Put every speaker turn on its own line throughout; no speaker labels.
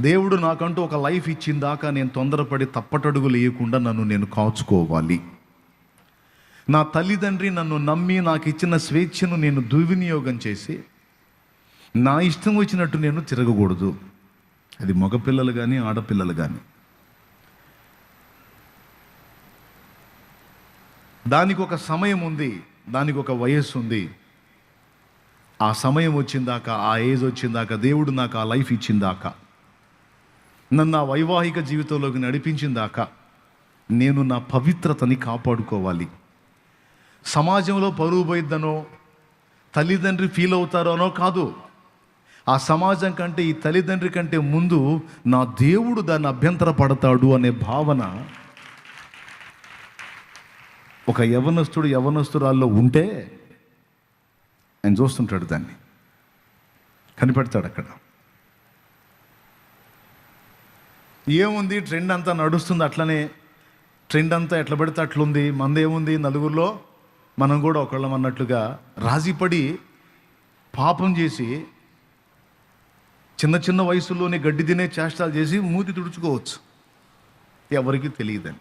దేవుడు నాకంటూ ఒక లైఫ్ ఇచ్చిందాకా నేను తొందరపడి తప్పటడుగులు లేకుండా నన్ను నేను కాచుకోవాలి. నా తల్లిదండ్రి నన్ను నమ్మి నాకు ఇచ్చిన స్వేచ్ఛను నేను దుర్వినియోగం చేసి నా ఇష్టం వచ్చినట్టు నేను తిరగకూడదు. అది మగపిల్లలు కానీ ఆడపిల్లలు కానీ దానికి ఒక సమయం ఉంది దానికి ఒక వయస్సు ఉంది. ఆ సమయం వచ్చిందాక ఆ ఏజ్ వచ్చిందాక దేవుడు నాకు ఆ లైఫ్ ఇచ్చిందాక. నన్ను ఆ వైవాహిక జీవితంలోకి నడిపించిందాక నేను నా పవిత్రతని కాపాడుకోవాలి. సమాజంలో పరువు పోయిద్దనో తల్లిదండ్రి ఫీల్ అవుతారోనో కాదు. ఆ సమాజం కంటే ఈ తల్లిదండ్రి కంటే ముందు నా దేవుడు దాన్ని అభ్యంతర పడతాడు అనే భావన ఒక యవనస్తుడు యవనస్తురాల్లో ఉంటే ఆయన చూస్తుంటాడు దాన్ని. కనిపెడతాడు అక్కడ. ఏముంది? ట్రెండ్ అంతా నడుస్తుంది అట్లనే. ట్రెండ్ అంతా ఎట్లా పడితే అట్లుంది. మందేముంది? నలుగురిలో మనం కూడా ఒకళ్ళం అన్నట్లుగా రాజీపడి పాపం చేసి చిన్న చిన్న వయసులోనే గడ్డి తినే చేష్టాలు చేసి మూతి తుడుచుకోవచ్చు. ఎవరికి తెలియదని.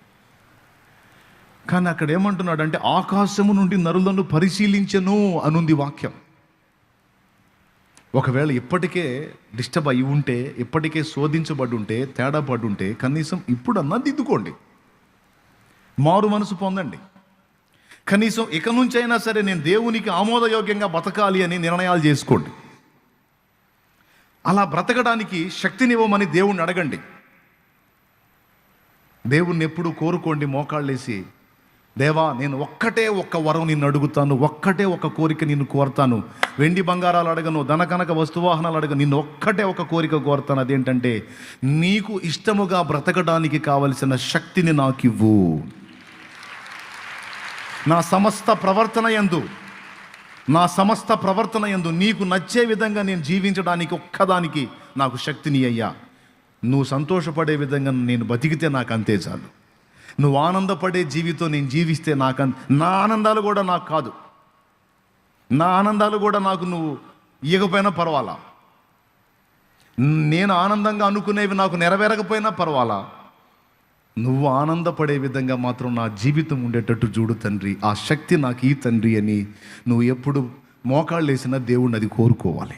కానీ అక్కడ ఏమంటున్నాడు అంటే ఆకాశము నుండి నరులను పరిశీలించను అనుంది వాక్యం. ఒకవేళ ఇప్పటికే డిస్టర్బ్ అయి ఉంటే ఇప్పటికే శోధించబడి ఉంటే తేడా పడి ఉంటే కనీసం ఇప్పుడన్నా దిద్దుకోండి. మారు మనసు పొందండి. కనీసం ఇక నుంచైనా సరే నేను దేవునికి ఆమోదయోగ్యంగా బతకాలి అని నిర్ణయాలు చేసుకోండి. అలా బ్రతకడానికి శక్తినివ్వమని దేవుణ్ణి అడగండి. దేవుణ్ణి ఎప్పుడు కోరుకోండి మోకాళ్ళేసి దేవా నేను ఒక్కటే ఒక్క వరం నిన్ను అడుగుతాను ఒక్కటే ఒక కోరిక నిన్ను కోరుతాను. వెండి బంగారాలు అడగను ధనకనక వస్తువాహనాలు అడగను నిన్ను ఒక్కటే ఒక కోరిక కోరుతాను. అదేంటంటే నీకు ఇష్టముగా బ్రతకడానికి కావలసిన శక్తిని నాకు ఇవ్వు. నా సమస్త ప్రవర్తన యందు నా సమస్త ప్రవర్తన ఎందు నీకు నచ్చే విధంగా నేను జీవించడానికి ఒక్కదానికి నాకు శక్తిని అయ్యా. నువ్వు సంతోషపడే విధంగా నేను బతికితే నాకు అంతే చాలు. నువ్వు ఆనందపడే జీవితం నేను జీవిస్తే నాకు నా ఆనందాలు కూడా నాకు కాదు. నా ఆనందాలు కూడా నాకు నువ్వు ఇవ్వకపోయినా పర్వాలా? నేను ఆనందంగా అనుకునేవి నాకు నెరవేరకపోయినా పర్వాలా? నువ్వు ఆనందపడే విధంగా మాత్రం నా జీవితం ఉండేటట్టు చూడు తండ్రి. ఆ శక్తి నాకు ఈ తండ్రి అని నువ్వు ఎప్పుడు మోకాళ్ళు వేసినా దేవుణ్ణి అది కోరుకోవాలి.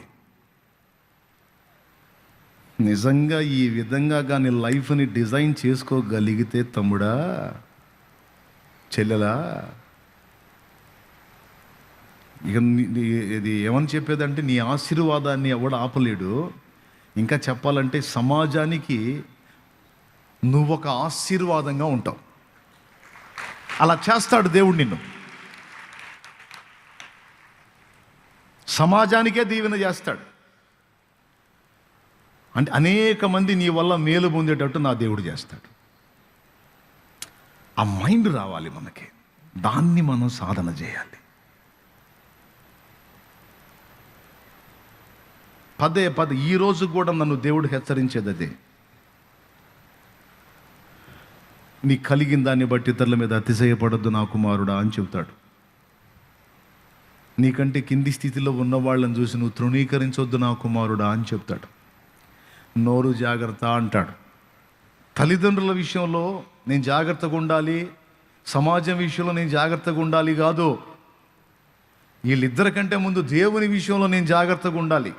నిజంగా ఈ విధంగా కానీ లైఫ్ని డిజైన్ చేసుకోగలిగితే తమ్ముడా చెల్లెలా? ఇక ఇది ఏమని చెప్పేదంటే నీ ఆశీర్వాదాన్ని ఎవడు ఆపలేడు. ఇంకా చెప్పాలంటే సమాజానికి నువ్వు ఒక ఆశీర్వాదంగా ఉంటావు. అలా చేస్తాడు దేవుడు నిన్ను. సమాజానికే దీవెన చేస్తాడు. అంటే అనేక మంది నీ వల్ల మేలు పొందేటట్టు నా దేవుడు చేస్తాడు. ఆ మైండ్ రావాలి మనకి. దాన్ని మనం సాధన చేయాలి. పదే పదే ఈ రోజు కూడా నన్ను దేవుడు హెచ్చరించేది అదే నీ కలిగిన దాన్ని బట్టి ఇతరుల మీద అతిశయపడద్దు నా కుమారుడా అని చెబుతాడు. నీకంటే కింది స్థితిలో ఉన్న వాళ్ళని చూసి నువ్వు తృణీకరించొద్దు నా కుమారుడా అని చెప్తాడు నోరు జాగ్రత్త అంటాడు. తల్లిదండ్రుల విషయంలో నేను జాగ్రత్తగా ఉండాలి సమాజం విషయంలో నేను జాగ్రత్తగా ఉండాలి కాదు. వీళ్ళిద్దరి కంటే ముందు దేవుని విషయంలో నేను జాగ్రత్తగా ఉండాలి.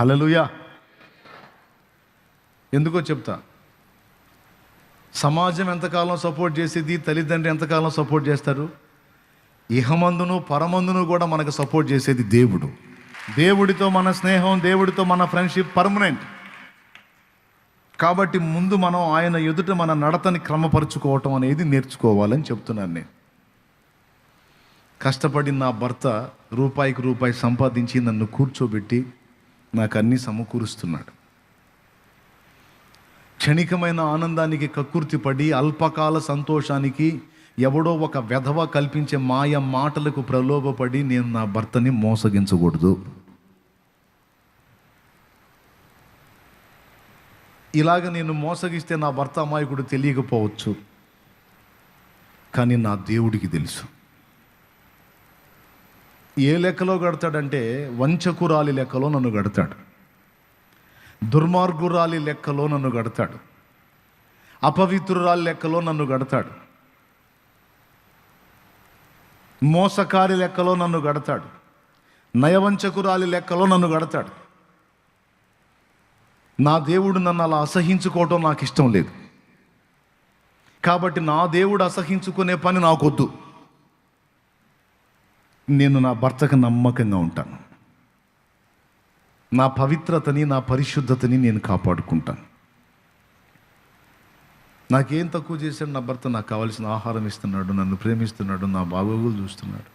హలలుయా ఎందుకో చెప్తా. సమాజం ఎంతకాలం సపోర్ట్ చేసేది తల్లిదండ్రి ఎంతకాలం సపోర్ట్ చేస్తారు? ఇహమందును పరమందును కూడా మనకు సపోర్ట్ చేసేది దేవుడు. దేవుడితో మన స్నేహం దేవుడితో మన ఫ్రెండ్షిప్ పర్మనెంట్ కాబట్టి ముందు మనం ఆయన ఎదుట మన నడతని క్రమపరుచుకోవటం అనేది నేర్చుకోవాలని చెప్తున్నాను నేను. కష్టపడి నా భర్త రూపాయికి రూపాయి సంపాదించి నన్ను కూర్చోబెట్టి నాకు అన్నీ సమకూరుస్తున్నాడు. క్షణికమైన ఆనందానికి కక్కుర్తి పడి అల్పకాల సంతోషానికి ఎవడో ఒక వెధవ కల్పించే మాయ మాటలకు ప్రలోభపడి నేను నా భర్తని మోసగించకూడదు. ఇలాగ నేను మోసగిస్తే నా భర్త అమాయకుడు తెలియకపోవచ్చు. కానీ నా దేవుడికి తెలుసు. ఏ లెక్కలో గడతాడంటే వంచకురాలి లెక్కలో నన్ను గడతాడు దుర్మార్గురాలి లెక్కలో నన్ను గడతాడు అపవిత్రురాలి లెక్కలో నన్ను గడతాడు మోసకారి లెక్కలో నన్ను గడతాడు నయవంచకురాలి లెక్కలో నన్ను గడతాడు నా దేవుడు నన్ను అలా అసహించుకోవటం నాకు ఇష్టం లేదు. కాబట్టి నా దేవుడు అసహించుకునే పని నాకొద్దు. నేను నా భర్తకు నమ్మకంగా ఉంటాను. నా పవిత్రతని నా పరిశుద్ధతని నేను కాపాడుకుంటాను. నాకేం తక్కువ చేశాడు నా భర్త నాకు కావాల్సిన ఆహారం ఇస్తున్నాడు నన్ను ప్రేమిస్తున్నాడు నా బాగోగులు చూస్తున్నాడు.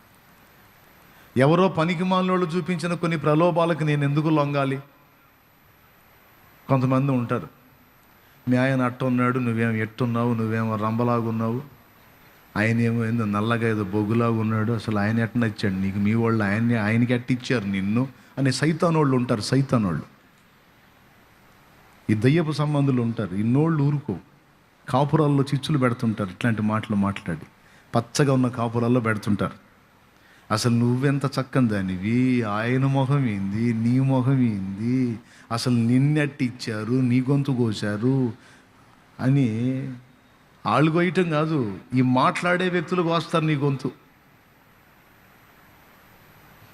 ఎవరో పనికి మాలోళ్ళు చూపించిన కొన్ని ప్రలోభాలకు నేను ఎందుకు లొంగాలి? కొంతమంది ఉంటారు. మీ ఆయన అట్ట ఉన్నాడు ఎట్టున్నావు నువ్వేమో రంబలాగున్నావు? ఆయన ఏమో ఏందో నల్లగా ఏదో బొగ్గులాగా ఉన్నాడు అసలు ఆయన ఎట్ట నచ్చాడు నీకు మీ వాళ్ళు ఆయన్ని ఆయనకి ఎట్ట ఇచ్చారు నిన్ను? అనే సైతానోళ్ళు ఉంటారు సైతానోళ్ళు. ఈ దయ్యపు సంబంధులు ఉంటారు. ఇన్నోళ్ళు ఊరుకో కాపురాల్లో చిచ్చులు పెడుతుంటారు. ఇట్లాంటి మాటలు మాట్లాడి. పచ్చగా ఉన్న కాపురాల్లో పెడుతుంటారు. అసలు నువ్వెంత చక్కని దానివి? ఆయన మొహం ఏంది? నీ మొహం ఏంది? అసలు నిన్నెట్టిచ్చారు? నీ గొంతు కోశారు? అని ఆళ్ళు కోయటం కాదు ఈ మాట్లాడే వ్యక్తులు కోస్తారు నీ గొంతు.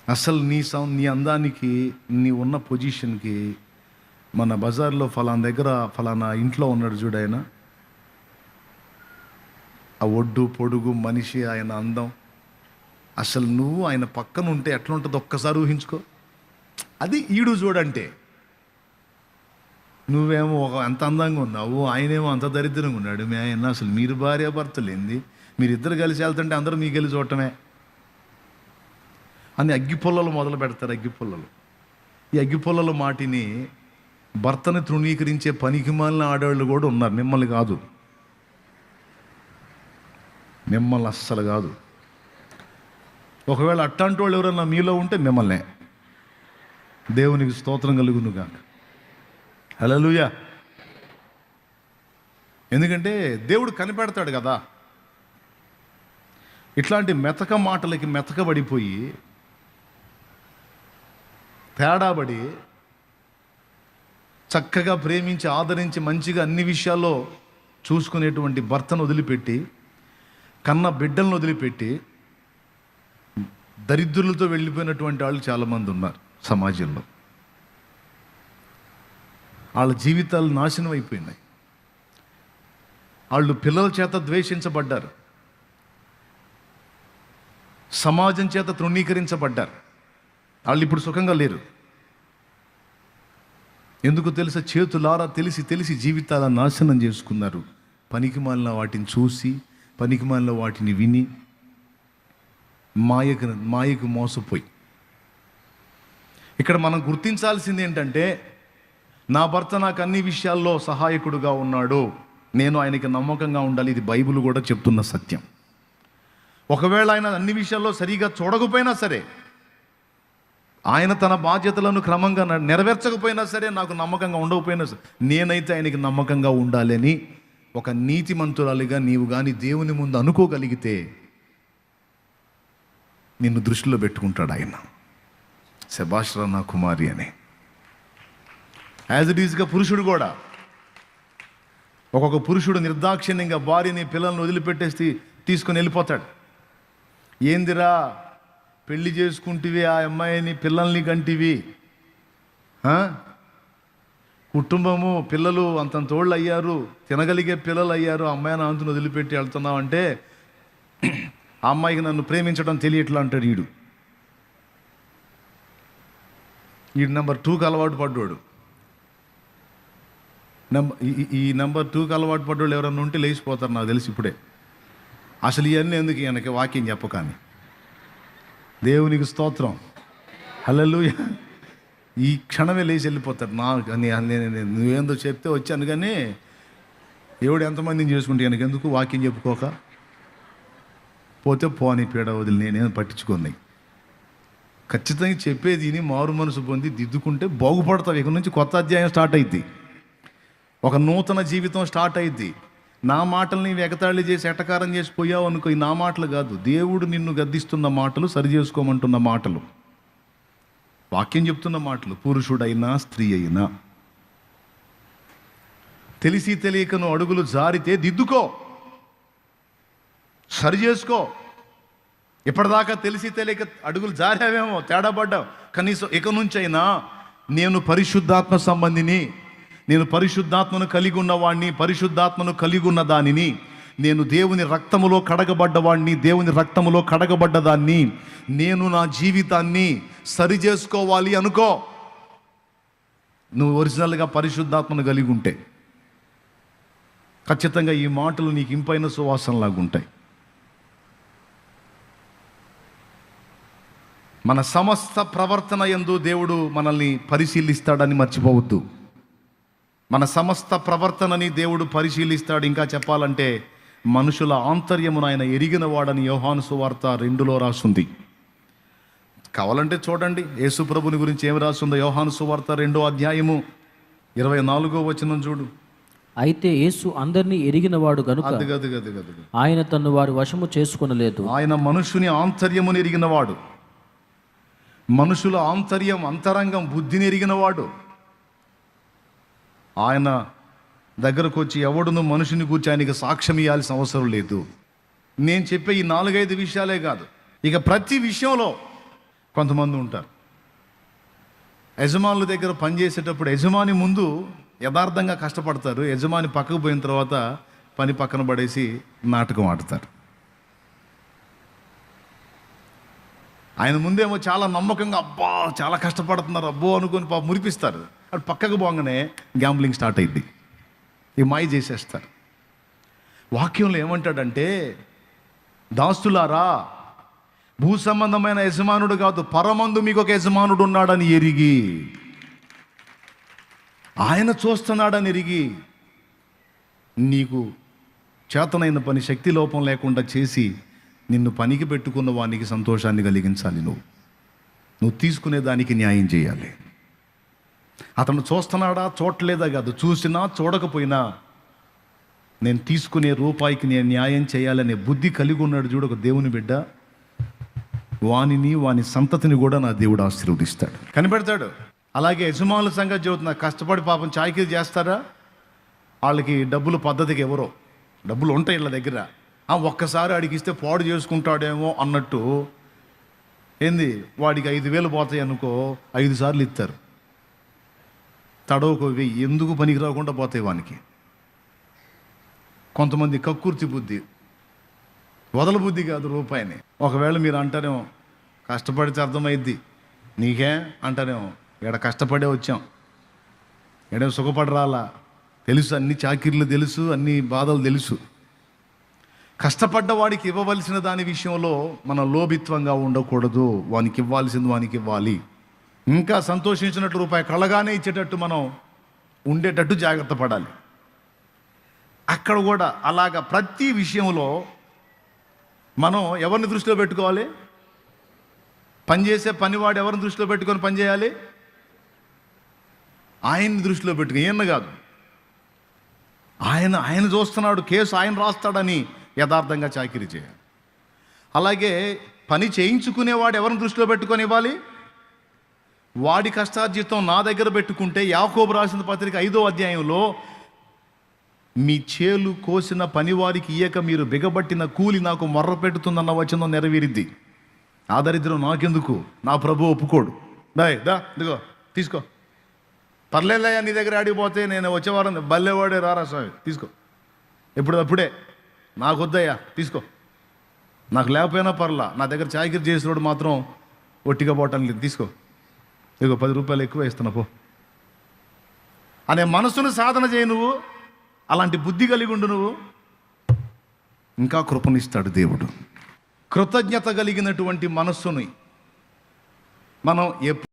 అసలు నీ సౌ నీ అందానికి నీ ఉన్న పొజిషన్కి మన బజార్లో ఫలానా దగ్గర ఫలానా ఇంట్లో ఉన్నాడు చూడాయన ఆ ఒడ్డు పొడుగు మనిషి ఆయన అందం. అసలు నువ్వు ఆయన పక్కన ఉంటే ఎట్లా ఉంటుందో ఒక్కసారి ఊహించుకో. అది ఈడు చూడంటే. నువ్వేమో ఒక ఎంత అందంగా ఉన్నావు ఆయనేమో అంత దరిద్రంగా ఉన్నాడు మీ ఆయన అసలు మీరు భార్య భర్తలు ఏంది మీరిద్దరు కలిసి వెళ్తుంటే అందరూ మీకు వెళ్ళి చూడటమే. అని అగ్గిపుల్లలు మొదలు పెడతారు అగ్గిపుల్లలు ఈ అగ్గిపుల్లల మాటిని భర్తని తృణీకరించే పనికి మాలిన ఆడవాళ్ళు కూడా ఉన్నారు మిమ్మల్ని కాదు. మిమ్మల్ని అస్సలు కాదు. ఒకవేళ అట్లాంటి వాళ్ళు ఎవరన్నా మీలో ఉంటే మిమ్మల్నే. దేవునికి స్తోత్రం కలుగునుగా కాక హలోయ ఎందుకంటే దేవుడు కనిపెడతాడు కదా. ఇట్లాంటి మెతక మాటలకి మెతకబడిపోయి తేడాబడి చక్కగా ప్రేమించి ఆదరించి మంచిగా అన్ని విషయాల్లో చూసుకునేటువంటి భర్తను వదిలిపెట్టి కన్న బిడ్డలను వదిలిపెట్టి దరిద్రులతో వెళ్ళిపోయినటువంటి వాళ్ళు చాలామంది ఉన్నారు సమాజంలో. వాళ్ళ జీవితాలు నాశనం అయిపోయినాయి. వాళ్ళు పిల్లల చేత ద్వేషించబడ్డారు. సమాజం చేత తృణీకరించబడ్డారు. వాళ్ళు ఇప్పుడు సుఖంగా లేరు. ఎందుకు తెలుసా? చేతులారా తెలిసి తెలిసి జీవితాల నాశనం చేసుకున్నారు. పనికిమాలిన వాటిని చూసి పనికిమాలిన వాటిని విని మాయకు మాయకు మోసపోయి. ఇక్కడ మనం గుర్తించాల్సింది ఏంటంటే నా భర్త నాకు అన్ని విషయాల్లో సహాయకుడుగా ఉన్నాడు. నేను ఆయనకి నమ్మకంగా ఉండాలి. ఇది బైబిల్ కూడా చెప్తున్న సత్యం. ఒకవేళ ఆయన అన్ని విషయాల్లో సరిగా చూడకపోయినా సరే ఆయన తన బాధ్యతలను క్రమంగా నెరవేర్చకపోయినా సరే నాకు నమ్మకంగా ఉండకపోయినా సరే నేనైతే ఆయనకి నమ్మకంగా ఉండాలని ఒక నీతిమంతురాలిగా నీవు కానీ దేవుని ముందు అనుకోగలిగితే నిన్ను దృష్టిలో పెట్టుకుంటాడు ఆయన. శభాష్రా నా కుమారి అని. యాజ్ ఇట్ ఈస్గా పురుషుడు కూడా. ఒక్కొక్క పురుషుడు నిర్దాక్షిణ్యంగా భార్యని పిల్లల్ని వదిలిపెట్టేసి తీసుకొని వెళ్ళిపోతాడు. ఏందిరా పెళ్ళి చేసుకుంటివి ఆ అమ్మాయిని పిల్లల్ని కంటివి? కుటుంబము పిల్లలు అంతంతోళ్ళు అయ్యారు తినగలిగే పిల్లలు అయ్యారు అమ్మాయిని అంతను వదిలిపెట్టి వెళ్తున్నావంటే ఆ అమ్మాయికి నన్ను ప్రేమించడం తెలియట్లా అంటాడు ఈడు. ఈ నెంబర్ టూకి అలవాటు పడ్డాడు. నెంబర్ ఈ- నెంబర్ టూకి అలవాటు పడ్డోళ్ళు ఎవరన్నా ఉంటే లేచిపోతారు నాకు తెలిసి ఇప్పుడే. అసలు ఇవన్నీ ఎందుకు ఈయనకి వాక్యం చెప్పకాని? దేవునికి స్తోత్రం. హల్లెలూయ. ఈ క్షణమే లేచి వెళ్ళిపోతాడు నా నేను- నువ్వేందో చెప్తే వచ్చాను కానీ ఎవడు ఎంతమందిని చేసుకుంటే ఈయనకి ఎందుకు వాక్యం చెప్పుకోక? పోతే పోని పీడ వదిలి నేనేం పట్టించుకున్నాయి ఖచ్చితంగా చెప్పేది విని మారు మనసు పొంది దిద్దుకుంటే బాగుపడతావు. ఇక నుంచి కొత్త అధ్యాయం స్టార్ట్ అయింది ఒక నూతన జీవితం స్టార్ట్ అయింది నా మాటల్ని వెగతాళి చేసి ఎటకారం చేసి పోయావు అనుకో ఈ నా మాటలు కాదు. దేవుడు నిన్ను గద్దిస్తున్న మాటలు సరి చేసుకోమంటున్న మాటలు. వాక్యం చెప్తున్న మాటలు పురుషుడైనా స్త్రీ అయినా. తెలిసి తెలియకను అడుగులు జారితే దిద్దుకో. సరి చేసుకో. ఇప్పటిదాకా తెలిసి తెలియక అడుగులు జారావేమో తేడా పడ్డావు. కనీసం ఇక నుంచైనా నేను పరిశుద్ధాత్మ సంబంధిని నేను పరిశుద్ధాత్మను కలిగి ఉన్నవాడిని పరిశుద్ధాత్మను కలిగి ఉన్న దానిని నేను దేవుని రక్తములో కడగబడ్డవాడిని దేవుని రక్తములో కడగబడ్డదాన్ని నేను నా జీవితాన్ని సరి చేసుకోవాలి అనుకో. నువ్వు ఒరిజినల్గా పరిశుద్ధాత్మను కలిగి ఉంటే. ఖచ్చితంగా ఈ మాటలు నీకు ఇంపైన సువాసనలాగుంటాయి. మన సమస్త ప్రవర్తన ఎందు దేవుడు మనల్ని పరిశీలిస్తాడని మర్చిపోవద్దు. మన సమస్త ప్రవర్తనని దేవుడు పరిశీలిస్తాడు. ఇంకా చెప్పాలంటే మనుషుల ఆంతర్యమును ఆయన ఎరిగిన వాడని యోహాను సువార్త రెండులో రాసుంది. కావాలంటే చూడండి యేసు ప్రభుని గురించి ఏమి రాస్తుందో యోహాను సువార్త రెండో అధ్యాయము ఇరవై నాలుగో వచనం చూడు.
అయితే యేసు అందరినీ ఎరిగినవాడు
గది
ఆయన తన్ను వారి వశము చేసుకొనలేదు.
ఆయన మనుషుని ఆంతర్యమును ఎరిగినవాడు మనుషుల ఆంతర్యం అంతరంగం బుద్ధిని ఎరిగినవాడు ఆయన దగ్గరకు వచ్చి ఎవడును మనుషుని కూర్చి ఆయనకి సాక్ష్యం ఇవ్వాల్సిన అవసరం లేదు. నేను చెప్పే ఈ నాలుగైదు విషయాలే కాదు. ఇక ప్రతి విషయంలో కొంతమంది ఉంటారు. యజమానుల దగ్గర పనిచేసేటప్పుడు యజమాని ముందు యథార్థంగా కష్టపడతారు. యజమాని పక్కకు పోయిన తర్వాత పని పక్కన పడేసి నాటకం ఆడతారు. ఆయన ముందేమో చాలా నమ్మకంగా అబ్బా చాలా కష్టపడుతున్నారు అబ్బో అనుకుని పాప మురిపిస్తారు. అటు పక్కకు పోగానే గ్యాంబ్లింగ్ స్టార్ట్ అయింది ఈ మాయ చేసేస్తారు. వాక్యంలో ఏమంటాడంటే దాస్తులారా భూ సంబంధమైన యజమానుడు కాదు పరమందు మీకు ఒక యజమానుడు ఉన్నాడని ఎరిగి ఆయన చూస్తున్నాడని ఎరిగి నీకు చేతనైన పని శక్తి లోపం లేకుండా చేసి నిన్ను పనికి పెట్టుకున్న వానికి సంతోషాన్ని కలిగించాలి నువ్వు. నువ్వు తీసుకునే దానికి న్యాయం చేయాలి. అతను చూస్తున్నాడా చూడలేదా కాదు. చూసినా చూడకపోయినా నేను తీసుకునే రూపాయికి నేను న్యాయం చేయాలనే బుద్ధి కలిగి ఉన్నాడు చూడు ఒక దేవుని బిడ్డ. వానిని వాని సంతతిని కూడా నా దేవుడు ఆశీర్వదిస్తాడు. కనిపెడతాడు. అలాగే యజమానుల సంగతి చెబుతున్నా. కష్టపడి పాపం చాకిరీ చేస్తారా? వాళ్ళకి డబ్బులు పద్ధతికి ఎవరో. డబ్బులు ఉంటాయి వీళ్ళ దగ్గర. ఒక్కసారి అడిగిస్తే పాడు చేసుకుంటాడేమో అన్నట్టు ఏంది? వాడికి ఐదు వేలు పోతాయి అనుకో ఐదు సార్లు ఇస్తారు తడవకు వెయ్యి. ఎందుకు పనికి రాకుండా పోతాయి వానికి? కొంతమంది కక్కుర్తి బుద్ధి. వదల బుద్ధి కాదు రూపాయిని. ఒకవేళ మీరు అంటారేమో కష్టపడితే అర్థమైద్ది. నీకే? అంటారేమో ఇక్కడ కష్టపడే వచ్చాం. ఎడే సుఖపడి రాలా తెలుసు. అన్ని చాకిర్లు తెలుసు. అన్ని బాధలు తెలుసు. కష్టపడ్డ వాడికి ఇవ్వవలసిన దాని విషయంలో మన లోభిత్వంగా ఉండకూడదు. వానికి ఇవ్వాల్సింది వానికి ఇవ్వాలి. ఇంకా సంతోషించినట్టు రూపాయి కళ్ళగానే ఇచ్చేటట్టు మనం ఉండేటట్టు జాగ్రత్త పడాలి. అక్కడ కూడా అలాగా ప్రతి విషయంలో మనం ఎవరిని దృష్టిలో పెట్టుకోవాలి? పనిచేసే పనివాడు ఎవరిని దృష్టిలో పెట్టుకొని పనిచేయాలి ఆయన్ని దృష్టిలో పెట్టుకుని ఈయన కాదు. ఆయన ఆయన చూస్తున్నాడు కేసు ఆయన రాస్తాడని యథార్థంగా చాకిరీ చేయాలి. అలాగే పని చేయించుకునేవాడు ఎవరిని దృష్టిలో పెట్టుకొని ఇవ్వాలి? వాడి కష్టార్జితం నా దగ్గర పెట్టుకుంటే యాకోబు రాసిన పత్రిక ఐదో అధ్యాయంలో మీ చేలు కోసిన పనివారికి ఇయ్యక మీరు బిగబట్టిన కూలి నాకు మొర్ర పెడుతుందన్న వచనం నెరవేరిద్ది ఆ దరిద్రం నాకెందుకు? నా ప్రభు ఒప్పుకోడు. బాయ్ దా ఇదిగో తీసుకో. పర్లేదయ్యా నీ దగ్గర ఆడిపోతే నేను వచ్చేవారం బల్లెవాడే రారా స్వామి తీసుకో. ఎప్పుడప్పుడే. నాకు వద్దయ్యా తీసుకో. నాకు లేకపోయినా పర్లా నా దగ్గర చాకిరి చేసినోడు మాత్రం ఒట్టిగా పోవటం లేదు తీసుకో. ఇదిగో పది రూపాయలు ఎక్కువ ఇస్తున్నా పో. అనే మనసును సాధన చేయి నువ్వు అలాంటి బుద్ధి కలిగి ఉండు నువ్వు. ఇంకా కృపనిస్తాడు దేవుడు. కృతజ్ఞత కలిగినటువంటి మనస్సుని మనం ఎప్పుడు